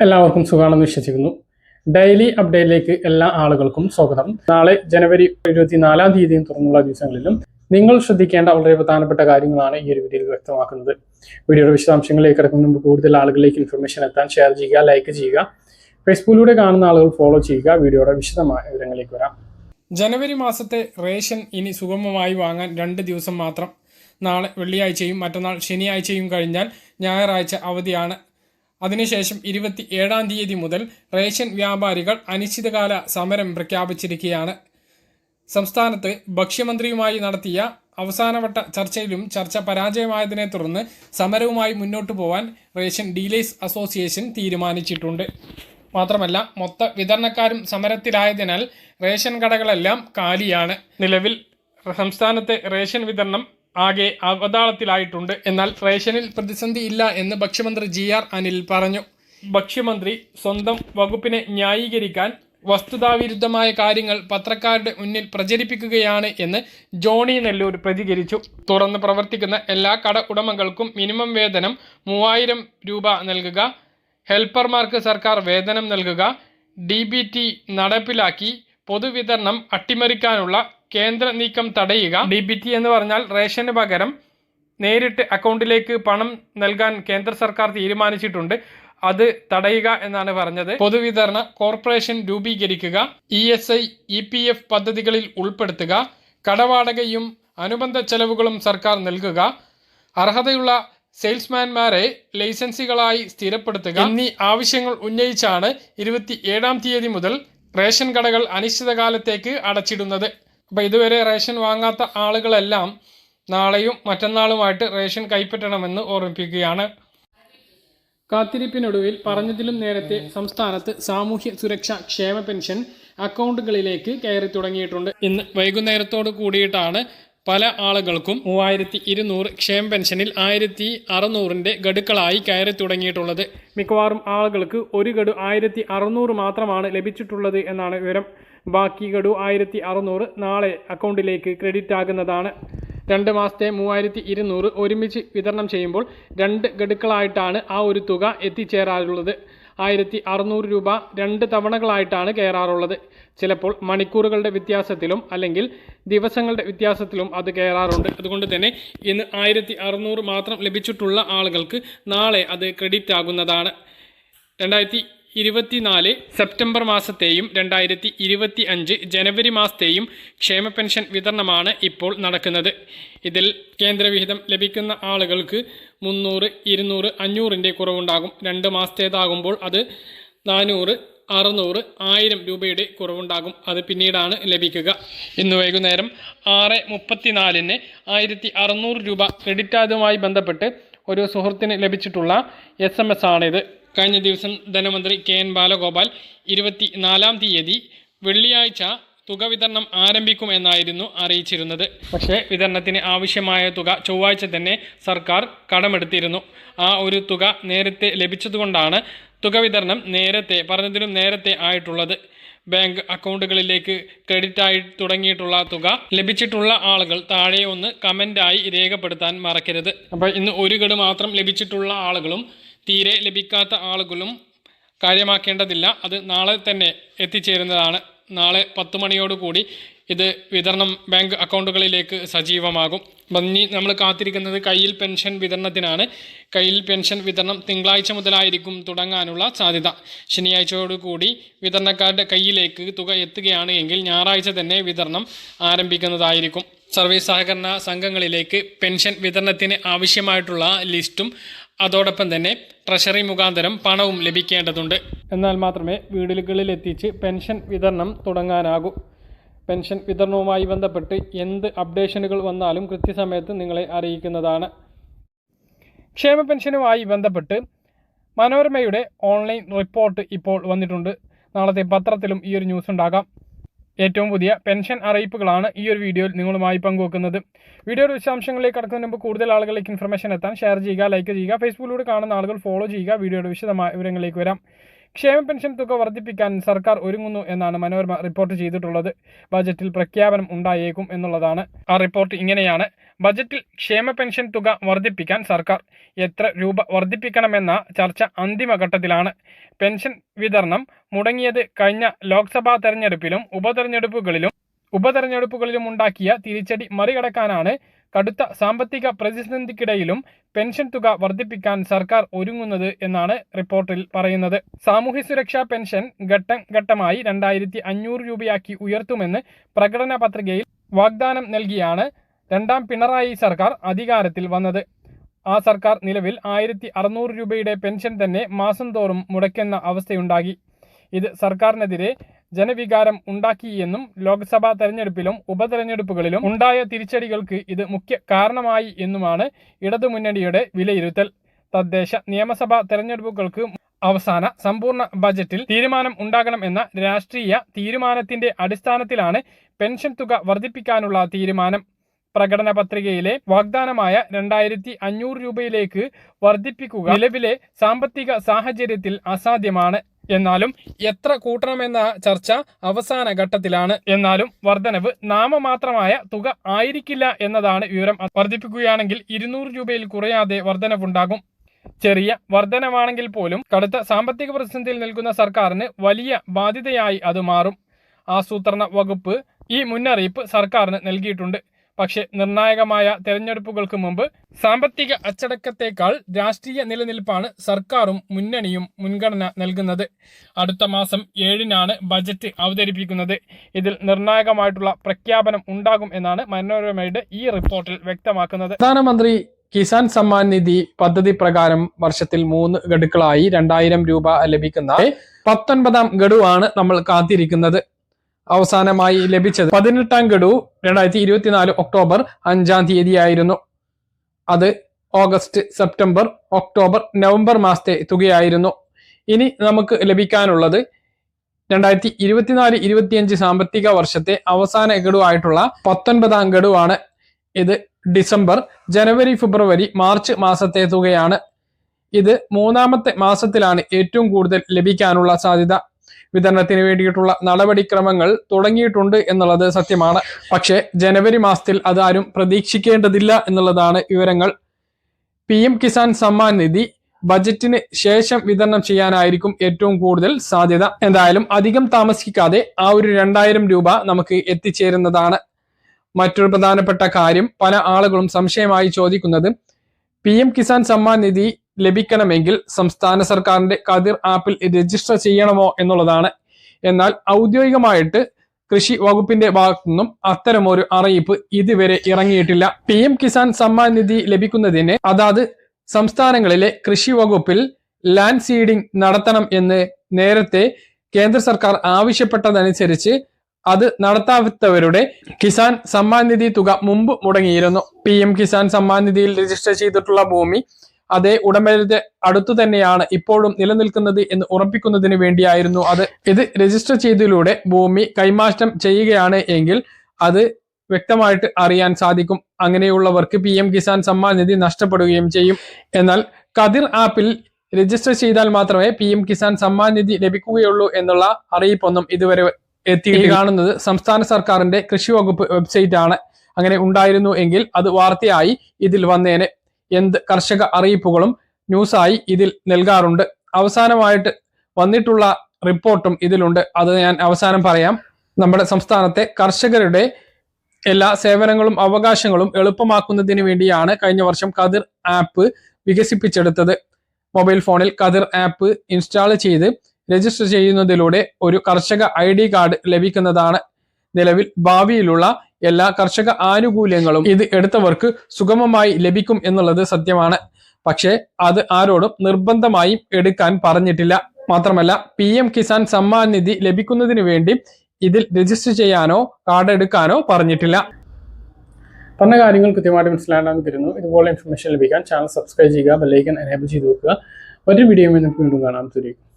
എല്ലാവർക്കും സുഖമാണെന്ന് വിശ്വസിക്കുന്നു. ഡെയിലി അപ്ഡേറ്റിലേക്ക് എല്ലാ ആളുകൾക്കും സ്വാഗതം. നാളെ ജനുവരി ഇരുപത്തിനാലാം തീയതിയും തുറന്നുള്ള ദിവസങ്ങളിലും നിങ്ങൾ ശ്രദ്ധിക്കേണ്ട വളരെ പ്രധാനപ്പെട്ട കാര്യങ്ങളാണ് ഈ ഒരു വീഡിയോയിൽ വ്യക്തമാക്കുന്നത്. വീഡിയോയുടെ വിശദാംശങ്ങളിലേക്ക് കിടക്കുന്ന മുമ്പ് കൂടുതൽ ആളുകളിലേക്ക് ഇൻഫർമേഷൻ എത്താൻ ഷെയർ ചെയ്യുക ലൈക്ക് ചെയ്യുക ഫേസ്ബുക്കിലൂടെ കാണുന്ന ആളുകൾ ഫോളോ ചെയ്യുക. വീഡിയോയുടെ വിശദമായ വിവരങ്ങളിലേക്ക് വരാം. ജനുവരി മാസത്തെ റേഷൻ ഇനി സുഗമമായി വാങ്ങാൻ രണ്ട് ദിവസം മാത്രം നാളെ വെള്ളിയാഴ്ചയും മറ്റന്നാൾ ശനിയാഴ്ചയും കഴിഞ്ഞാൽ ഞായറാഴ്ച അവധിയാണ് അതിനുശേഷം ഇരുപത്തി ഏഴാം തീയതി മുതൽ റേഷൻ വ്യാപാരികൾ അനിശ്ചിതകാല സമരം പ്രഖ്യാപിച്ചിരിക്കുകയാണ്. സംസ്ഥാനത്ത് ഭക്ഷ്യമന്ത്രിയുമായി നടത്തിയ അവസാനവട്ട ചർച്ചയിലും ചർച്ച പരാജയമായതിനെ തുടർന്ന് സമരവുമായി മുന്നോട്ടു പോവാൻ റേഷൻ ഡീലേഴ്സ് അസോസിയേഷൻ തീരുമാനിച്ചിട്ടുണ്ട്. മാത്രമല്ല മൊത്ത വിതരണക്കാരും സമരത്തിലായതിനാൽ റേഷൻ കടകളെല്ലാം കാലിയാണ്. നിലവിൽ സംസ്ഥാനത്തെ റേഷൻ വിതരണം ആകെ അവതാളത്തിലായിട്ടുണ്ട്. എന്നാൽ റേഷനിൽ പ്രതിസന്ധി ഇല്ല എന്ന് ഭക്ഷ്യമന്ത്രി ജി ആർ അനിൽ പറഞ്ഞു. ഭക്ഷ്യമന്ത്രി സ്വന്തം വകുപ്പിനെ ന്യായീകരിക്കാൻ വസ്തുതാവിരുദ്ധമായ കാര്യങ്ങൾ പത്രക്കാരുടെ മുന്നിൽ പ്രചരിപ്പിക്കുകയാണ് എന്ന് ജോണി നെല്ലൂർ പ്രതികരിച്ചു. തുറന്ന് പ്രവർത്തിക്കുന്ന എല്ലാ കട ഉടമകൾക്കും മിനിമം വേതനം മൂവായിരം രൂപ നൽകുക ഹെൽപ്പർമാർക്ക് സർക്കാർ വേതനം നൽകുക ഡി നടപ്പിലാക്കി പൊതുവിതരണം അട്ടിമറിക്കാനുള്ള കേന്ദ്ര നീക്കം തടയുക. ഡി ബി ടി എന്ന് പറഞ്ഞാൽ റേഷന് പകരം നേരിട്ട് അക്കൗണ്ടിലേക്ക് പണം നൽകാൻ കേന്ദ്ര സർക്കാർ തീരുമാനിച്ചിട്ടുണ്ട്. അത് തടയുക എന്നാണ് പറഞ്ഞത്. പൊതുവിതരണ corporation രൂപീകരിക്കുക. E S I E P F പദ്ധതികളിൽ ഉൾപ്പെടുത്തുക. കടവാടകയും അനുബന്ധ ചെലവുകളും സർക്കാർ നൽകുക. അർഹതയുള്ള സെയിൽസ്മാൻമാരെ ലൈസൻസികളായി സ്ഥിരപ്പെടുത്തുക. എന്നീ ആവശ്യങ്ങൾ ഉന്നയിച്ചാണ് ഇരുപത്തി ഏഴാം തീയതി മുതൽ റേഷൻ കടകൾ അനിശ്ചിതകാലത്തേക്ക് അടച്ചിടുന്നത്. അപ്പോൾ ഇതുവരെ റേഷൻ വാങ്ങാത്ത ആളുകളെല്ലാം നാളെയും മറ്റന്നാളുമായിട്ട് റേഷൻ കൈപ്പറ്റണമെന്ന് ഓർമ്മിപ്പിക്കുകയാണ്. കാത്തിരിപ്പിനൊടുവിൽ പറഞ്ഞതിലും നേരത്തെ സംസ്ഥാനത്ത് സാമൂഹ്യ സുരക്ഷാ ക്ഷേമ പെൻഷൻ അക്കൗണ്ടുകളിലേക്ക് കയറി തുടങ്ങിയിട്ടുണ്ട്. ഇന്ന് വൈകുന്നേരത്തോട് കൂടിയിട്ടാണ് പല ആളുകൾക്കും മൂവായിരത്തി ഇരുന്നൂറ് ക്ഷേമ പെൻഷനിൽ ആയിരത്തി അറുന്നൂറിന്റെ ഗഡുക്കളായി കയറി തുടങ്ങിയിട്ടുള്ളത്. മിക്കവാറും ആളുകൾക്ക് ഒരു ഗഡു ആയിരത്തി അറുന്നൂറ് മാത്രമാണ് ലഭിച്ചിട്ടുള്ളത് എന്നാണ് വിവരം. ബാക്കി ഗഡു ആയിരത്തി അറുന്നൂറ് നാളെ അക്കൗണ്ടിലേക്ക് ക്രെഡിറ്റ് ആകുന്നതാണ്. രണ്ട് മാസത്തെ മൂവായിരത്തി ഇരുന്നൂറ് ഒരുമിച്ച് വിതരണം ചെയ്യുമ്പോൾ രണ്ട് ഗഡുക്കളായിട്ടാണ് ആ ഒരു തുക എത്തിച്ചേരാറുള്ളത്. ആയിരത്തി അറുന്നൂറ് രൂപ രണ്ട് തവണകളായിട്ടാണ് കയറാറുള്ളത്. ചിലപ്പോൾ മണിക്കൂറുകളുടെ വ്യത്യാസത്തിലും അല്ലെങ്കിൽ ദിവസങ്ങളുടെ വ്യത്യാസത്തിലും അത് കയറാറുണ്ട്. അതുകൊണ്ട് തന്നെ ഇന്ന് ആയിരത്തി മാത്രം ലഭിച്ചിട്ടുള്ള ആളുകൾക്ക് നാളെ അത് ക്രെഡിറ്റ് ആകുന്നതാണ്. രണ്ടായിരത്തി ഇരുപത്തിനാല് സെപ്റ്റംബർ മാസത്തെയും രണ്ടായിരത്തി ഇരുപത്തി അഞ്ച് ജനുവരി മാസത്തെയും ക്ഷേമ പെൻഷൻ വിതരണമാണ് ഇപ്പോൾ നടക്കുന്നത്. ഇതിൽ കേന്ദ്രവിഹിതം ലഭിക്കുന്ന ആളുകൾക്ക് മുന്നൂറ് ഇരുന്നൂറ് അഞ്ഞൂറിന്റെ കുറവുണ്ടാകും. രണ്ട് മാസത്തേതാകുമ്പോൾ അത് നാനൂറ് അറുന്നൂറ് ആയിരം രൂപയുടെ കുറവുണ്ടാകും. അത് പിന്നീടാണ് ലഭിക്കുക. ഇന്ന് വൈകുന്നേരം ആറ് മുപ്പത്തിനാലിന് ആയിരത്തി അറുന്നൂറ് രൂപ ക്രെഡിറ്റ് ആയതുമായി ബന്ധപ്പെട്ട് ഒരു സുഹൃത്തിന് ലഭിച്ചിട്ടുള്ള എസ് എം എസ് ആണിത്. കഴിഞ്ഞ ദിവസം ധനമന്ത്രി കെ എൻ ബാലഗോപാൽ ഇരുപത്തി നാലാം തീയതി വെള്ളിയാഴ്ച തുക വിതരണം ആരംഭിക്കുമെന്നായിരുന്നു അറിയിച്ചിരുന്നത്. പക്ഷേ വിതരണത്തിന് ആവശ്യമായ തുക ചൊവ്വാഴ്ച തന്നെ സർക്കാർ കടമെടുത്തിരുന്നു. ആ ഒരു തുക നേരത്തെ ലഭിച്ചതുകൊണ്ടാണ് തുക വിതരണം നേരത്തെ പറഞ്ഞതിലും നേരത്തെ ആയിട്ടുള്ളത്. ബാങ്ക് അക്കൗണ്ടുകളിലേക്ക് ക്രെഡിറ്റ് ആയി തുടങ്ങിയിട്ടുള്ള തുക ലഭിച്ചിട്ടുള്ള ആളുകൾ താഴെ ഒന്ന് കമന്റായി രേഖപ്പെടുത്താൻ മറക്കരുത്. അപ്പോൾ ഇന്ന് ഒരു ഗഡു മാത്രം ലഭിച്ചിട്ടുള്ള ആളുകളും തീരെ ലഭിക്കാത്ത ആളുകളും കാര്യമാക്കേണ്ടതില്ല. അത് നാളെ തന്നെ എത്തിച്ചേരുന്നതാണ്. നാളെ പത്ത് മണിയോടുകൂടി ഇത് വിതരണം ബാങ്ക് അക്കൗണ്ടുകളിലേക്ക് സജീവമാകും. ഇനി നമ്മൾ കാത്തിരിക്കുന്നത് കയ്യിൽ പെൻഷൻ വിതരണത്തിനാണ്. കയ്യിൽ പെൻഷൻ വിതരണം തിങ്കളാഴ്ച മുതലായിരിക്കും തുടങ്ങാനുള്ള സാധ്യത. ശനിയാഴ്ചയോടുകൂടി വിതരണക്കാരുടെ കയ്യിലേക്ക് തുക എത്തുകയാണ് എങ്കിൽ ഞായറാഴ്ച തന്നെ വിതരണം ആരംഭിക്കുന്നതായിരിക്കും. സർവീസ് സഹകരണ സംഘങ്ങളിലേക്ക് പെൻഷൻ വിതരണത്തിന് ആവശ്യമായിട്ടുള്ള ലിസ്റ്റും അതോടൊപ്പം തന്നെ ട്രഷറി മുഖാന്തരം പണവും ലഭിക്കേണ്ടതുണ്ട്. എന്നാൽ മാത്രമേ വീടുകളിൽ എത്തിച്ച് പെൻഷൻ വിതരണം തുടങ്ങാനാകൂ. പെൻഷൻ വിതരണവുമായി ബന്ധപ്പെട്ട് എന്ത് അപ്ഡേഷനുകൾ വന്നാലും കൃത്യസമയത്ത് നിങ്ങളെ അറിയിക്കുന്നതാണ്. ക്ഷേമ പെൻഷനുമായി ബന്ധപ്പെട്ട് മനോരമയുടെ ഓൺലൈൻ റിപ്പോർട്ട് ഇപ്പോൾ വന്നിട്ടുണ്ട്. നാളത്തെ പത്രത്തിലും ഈ ഒരു ന്യൂസ് ഉണ്ടാകാം. ഏറ്റവും പുതിയ പെൻഷൻ അറിയിപ്പുകളാണ് ഈ ഒരു വീഡിയോയിൽ നിങ്ങളുമായി പങ്കുവെക്കുന്നത്. വീഡിയോയുടെ വിശദാംശങ്ങളിലേക്ക് കടക്കുന്നതിന് മുമ്പ് കൂടുതൽ ആളുകളിലേക്ക് ഇൻഫർമേഷൻ എത്താൻ ഷെയർ ചെയ്യുക ലൈക്ക് ചെയ്യുക ഫേസ്ബുക്കിലൂടെ കാണുന്ന ആളുകൾ ഫോളോ ചെയ്യുക. വീഡിയോയുടെ വിശദമായ വിവരങ്ങളിലേക്ക് വരാം. ക്ഷേമ പെൻഷൻ തുക വർദ്ധിപ്പിക്കാൻ സർക്കാർ ഒരുങ്ങുന്നു എന്നാണ് മനോരമ റിപ്പോർട്ട് ചെയ്തിട്ടുള്ളത്. ബജറ്റിൽ പ്രഖ്യാപനം ഉണ്ടായേക്കും എന്നുള്ളതാണ് ആ റിപ്പോർട്ട്. ഇങ്ങനെയാണ്. ബജറ്റിൽ ക്ഷേമ പെൻഷൻ തുക വർദ്ധിപ്പിക്കാൻ സർക്കാർ എത്ര രൂപ വർദ്ധിപ്പിക്കണമെന്ന ചർച്ച അന്തിമഘട്ടത്തിലാണ്. പെൻഷൻ വിതരണം മുടങ്ങിയത് കഴിഞ്ഞ ലോക്സഭാ തെരഞ്ഞെടുപ്പിലും ഉപതെരഞ്ഞെടുപ്പുകളിലും ഉപതെരഞ്ഞെടുപ്പുകളിലും ഉണ്ടാക്കിയ തിരിച്ചടി മറികടക്കാനാണ് കടുത്ത സാമ്പത്തിക പ്രതിസന്ധിക്കിടയിലും പെൻഷൻ തുക വർദ്ധിപ്പിക്കാൻ സർക്കാർ ഒരുങ്ങുന്നത് എന്നാണ് റിപ്പോർട്ടിൽ പറയുന്നത്. സാമൂഹ്യ സുരക്ഷാ പെൻഷൻ ഘട്ടം ഘട്ടമായി രണ്ടായിരത്തി അഞ്ഞൂറ് രൂപയാക്കി ഉയർത്തുമെന്ന് പ്രകടന പത്രികയിൽ വാഗ്ദാനം നൽകിയാണ് രണ്ടാം പിണറായി സർക്കാർ അധികാരത്തിൽ വന്നത്. ആ സർക്കാർ നിലവിൽ ആയിരത്തി അറുന്നൂറ് രൂപയുടെ പെൻഷൻ തന്നെ മാസം തോറും മുടക്കുന്ന അവസ്ഥയുണ്ടാക്കി ഇത് സർക്കാരിനെതിരെ ജനവികാരം ഉണ്ടാക്കിയെന്നും ലോക്സഭാ തെരഞ്ഞെടുപ്പിലും ഉപതെരഞ്ഞെടുപ്പുകളിലും ഉണ്ടായ തിരിച്ചടികൾക്ക് ഇത് മുഖ്യ കാരണമായി എന്നുമാണ് ഇടതുമുന്നണിയുടെ വിലയിരുത്തൽ. തദ്ദേശ നിയമസഭാ തെരഞ്ഞെടുപ്പുകൾക്ക് അവസാന സമ്പൂർണ ബജറ്റിൽ തീരുമാനം ഉണ്ടാകണമെന്ന രാഷ്ട്രീയ തീരുമാനത്തിന്റെ അടിസ്ഥാനത്തിലാണ് പെൻഷൻ തുക വർദ്ധിപ്പിക്കാനുള്ള തീരുമാനം. പ്രകടന പത്രികയിലെ വാഗ്ദാനമായ രണ്ടായിരത്തി അഞ്ഞൂറ് രൂപയിലേക്ക് വർദ്ധിപ്പിക്കുക നിലവിലെ സാമ്പത്തിക സാഹചര്യത്തിൽ അസാധ്യമാണ്. എന്നാലും എത്ര കൂട്ടണമെന്ന ചർച്ച അവസാന ഘട്ടത്തിലാണ്. എന്നാലും വർധനവ് നാമമാത്രമായ തുക ആയിരിക്കില്ല എന്നതാണ് വിവരം. വർദ്ധിപ്പിക്കുകയാണെങ്കിൽ ഇരുന്നൂറ് രൂപയിൽ കുറയാതെ വർധനവുണ്ടാകും. ചെറിയ വർധനവാണെങ്കിൽ പോലും കടുത്ത സാമ്പത്തിക പ്രതിസന്ധിയിൽ നിൽക്കുന്ന സർക്കാരിന് വലിയ ബാധ്യതയായി അത് മാറും. ആസൂത്രണ വകുപ്പ് ഈ മുന്നറിയിപ്പ് സർക്കാരിന് നൽകിയിട്ടുണ്ട്. പക്ഷേ നിർണായകമായ തെരഞ്ഞെടുപ്പുകൾക്ക് മുമ്പ് സാമ്പത്തിക അച്ചടക്കത്തേക്കാൾ രാഷ്ട്രീയ നിലനിൽപ്പാണ് സർക്കാരും മുന്നണിയും മുൻഗണന നൽകുന്നത്. അടുത്ത മാസം ഏഴിനാണ് ബജറ്റ് അവതരിപ്പിക്കുന്നത്. ഇതിൽ നിർണായകമായിട്ടുള്ള പ്രഖ്യാപനം ഉണ്ടാകും എന്നാണ് മനോരമയുടെ ഈ റിപ്പോർട്ടിൽ വ്യക്തമാക്കുന്നത്. പ്രധാനമന്ത്രി കിസാൻ സമ്മാൻ നിധി പദ്ധതി പ്രകാരം വർഷത്തിൽ മൂന്ന് ഗഡുക്കളായി രണ്ടായിരം രൂപ ലഭിക്കുന്ന പത്തൊൻപതാം ഗഡുവാണ് നമ്മൾ കാത്തിരിക്കുന്നത്. അവസാനമായി ലഭിച്ചത്. പതിനെട്ടാം ഗഡു രണ്ടായിരത്തി ഇരുപത്തിനാല് ഒക്ടോബർ അഞ്ചാം തീയതിയായിരുന്നു. അത് ഓഗസ്റ്റ് സെപ്റ്റംബർ ഒക്ടോബർ നവംബർ മാസത്തെ തുകയായിരുന്നു. ഇനി നമുക്ക് ലഭിക്കാനുള്ളത് രണ്ടായിരത്തി ഇരുപത്തിനാല് ഇരുപത്തിയഞ്ച് സാമ്പത്തിക വർഷത്തെ അവസാന ഗഡുവായിട്ടുള്ള പത്തൊൻപതാം ഗഡുവാണ്. ഇത് ഡിസംബർ ജനുവരി ഫെബ്രുവരി മാർച്ച് മാസത്തെ തുകയാണ്. ഇത് മൂന്നാമത്തെ മാസത്തിലാണ് ഏറ്റവും കൂടുതൽ ലഭിക്കാനുള്ള സാധ്യത. വിതരണത്തിന് വേണ്ടിയിട്ടുള്ള നടപടിക്രമങ്ങൾ തുടങ്ങിയിട്ടുണ്ട് എന്നുള്ളത് സത്യമാണ്. പക്ഷേ ജനുവരി മാസത്തിൽ അതാരും പ്രതീക്ഷിക്കേണ്ടതില്ല എന്നുള്ളതാണ് വിവരങ്ങൾ. പി എം കിസാൻ സമ്മാൻ നിധി ബജറ്റിന് ശേഷം വിതരണം ചെയ്യാനായിരിക്കും ഏറ്റവും കൂടുതൽ സാധ്യത. എന്തായാലും അധികം താമസിക്കാതെ ആ ഒരു രണ്ടായിരം രൂപ നമുക്ക് എത്തിച്ചേരുന്നതാണ്. മറ്റൊരു പ്രധാനപ്പെട്ട കാര്യം പല ആളുകളും സംശയമായി ചോദിക്കുന്നത് പി എം കിസാൻ സമ്മാൻ നിധി ലഭിക്കണമെങ്കിൽ സംസ്ഥാന സർക്കാരിന്റെ കതിർ ആപ്പിൽ രജിസ്റ്റർ ചെയ്യണമോ എന്നുള്ളതാണ്. എന്നാൽ ഔദ്യോഗികമായിട്ട് കൃഷി വകുപ്പിന്റെ ഭാഗത്തു നിന്നും അത്തരമൊരു അറിയിപ്പ് ഇതുവരെ ഇറങ്ങിയിട്ടില്ല. പി എം കിസാൻ സമ്മാൻ നിധി ലഭിക്കുന്നതിന് അതാത് സംസ്ഥാനങ്ങളിലെ കൃഷി വകുപ്പിൽ ലാൻഡ് സീഡിംഗ് നടത്തണം എന്ന് നേരത്തെ കേന്ദ്ര സർക്കാർ ആവശ്യപ്പെട്ടതനുസരിച്ച് അത് നടത്താത്തവരുടെ കിസാൻ സമ്മാൻ നിധി തുക മുമ്പ് മുടങ്ങിയിരുന്നു. പി എം കിസാൻ സമ്മാൻ നിധിയിൽ രജിസ്റ്റർ ചെയ്തിട്ടുള്ള ഭൂമി അതേ ഉടമയുടെ അടുത്തു തന്നെയാണ് ഇപ്പോഴും നിലനിൽക്കുന്നത് എന്ന് ഉറപ്പിക്കുന്നതിന് വേണ്ടിയായിരുന്നു അത്. ഇത് രജിസ്റ്റർ ചെയ്തതിലൂടെ ഭൂമി കൈമാറ്റം ചെയ്യുകയാണ് എങ്കിൽ അത് വ്യക്തമായിട്ട് അറിയാൻ സാധിക്കും. അങ്ങനെയുള്ളവർക്ക് പി എം കിസാൻ സമ്മാൻ നിധി നഷ്ടപ്പെടുകയും ചെയ്യും. എന്നാൽ കതിർ ആപ്പിൽ രജിസ്റ്റർ ചെയ്താൽ മാത്രമേ പി എം കിസാൻ സമ്മാൻ നിധി ലഭിക്കുകയുള്ളൂ എന്നുള്ള അറിയിപ്പൊന്നും ഇതുവരെ എത്തി കാണുന്നത് സംസ്ഥാന സർക്കാരിന്റെ കൃഷി വകുപ്പ് വെബ്സൈറ്റ് ആണ് അങ്ങനെ ഉണ്ടായിരുന്നു എങ്കിൽ അത് വാർത്തയായി ഇതിൽ വന്നേനെ. എന്ത് കർഷക അറിയിപ്പുകളും ന്യൂസായി ഇതിൽ നൽകാറുണ്ട്. അവസാനമായിട്ട് വന്നിട്ടുള്ള റിപ്പോർട്ടും ഇതിലുണ്ട്. അത് ഞാൻ അവസാനം പറയാം. നമ്മുടെ സംസ്ഥാനത്തെ കർഷകരുടെ എല്ലാ സേവനങ്ങളും അവകാശങ്ങളും എളുപ്പമാക്കുന്നതിന് വേണ്ടിയാണ് കഴിഞ്ഞ വർഷം കതിർ ആപ്പ് വികസിപ്പിച്ചെടുത്തത്. മൊബൈൽ ഫോണിൽ കതിർ ആപ്പ് ഇൻസ്റ്റാൾ ചെയ്ത് രജിസ്റ്റർ ചെയ്യുന്നതിലൂടെ ഒരു കർഷക ഐ കാർഡ് ലഭിക്കുന്നതാണ് നിലവിൽ ഭാവിയിലുള്ള എല്ലാ കർഷക ആനുകൂല്യങ്ങളും ഇത് എടുത്തവർക്ക് സുഗമമായി ലഭിക്കും എന്നുള്ളത് സത്യമാണ്. പക്ഷേ അത് ആരോടും നിർബന്ധമായും എടുക്കാൻ പറഞ്ഞിട്ടില്ല. മാത്രമല്ല പി എം കിസാൻ സമ്മാൻ നിധി ലഭിക്കുന്നതിന് വേണ്ടി ഇതിൽ രജിസ്റ്റർ ചെയ്യാനോ കാർഡ് എടുക്കാനോ പറഞ്ഞിട്ടില്ല. പറഞ്ഞ കാര്യങ്ങൾ കൃത്യമായിട്ട് മനസ്സിലാക്കാൻ തരുന്നു. ഇതുപോലെ ഇൻഫർമേഷൻ ലഭിക്കാൻ ചാനൽ സബ്സ്ക്രൈബ് ചെയ്യുക ബെല്ലൈക്കൻ എനേബിൾ ചെയ്ത് വെക്കുക. ഒരു വീഡിയോ നമുക്ക് വീണ്ടും കാണാം. തുരിക്കും